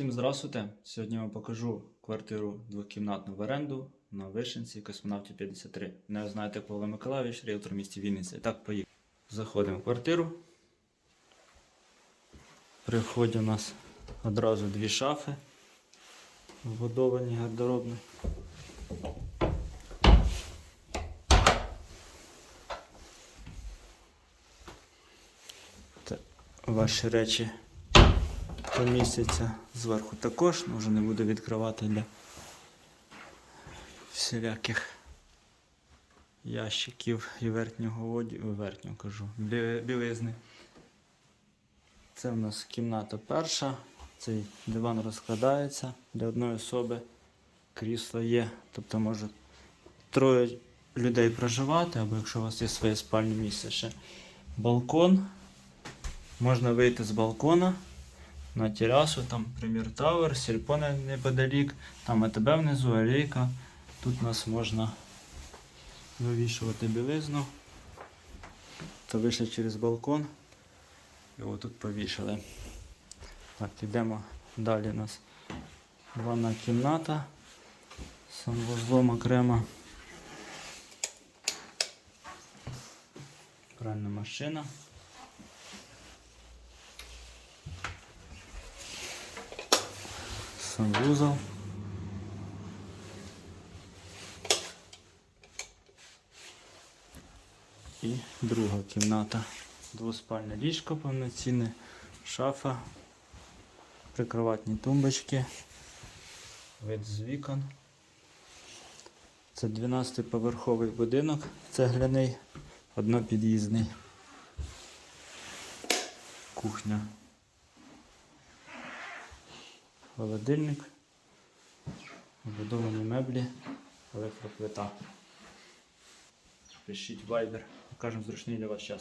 Всім здравствуйте! Сьогодні я вам покажу квартиру двокімнатну в оренду на Вишенці, космонавтів 53. Не знаєте Павло Миколаївич, ріелтор в місті Вінниця. І так, поїхали. Заходимо в квартиру. При вході у нас одразу дві шафи. Вбудовані гардеробні. Та Ваші речі помістяться зверху також, ну, вже не буду відкривати для всіляких ящиків і верхнього одягу, верхнього кажу, білизни. Це в нас кімната перша. Цей диван розкладається для одної особи. Крісло є, тобто може троє людей проживати, або якщо у вас є своє спальне місце ще балкон. Можна вийти з балкона на терасу, там Прем'єр Тауер, сільпоне неподалік, там АТБ внизу, алейка. Тут нас можна вивішувати білизну. То вийшли через балкон. І отут повішали. Так, йдемо далі у нас ванна кімната. санвузлом окремо. Пральна машина. Санвузол. І друга кімната. Двоспальне ліжко повноцінне, шафа, прикроватні тумбочки, вид з вікон. Це 12-поверховий будинок цегляний, однопід'їзний. Кухня. Холодильник, вбудовані меблі, електроплита. Пишіть вайбер, покажемо зручний для вас час.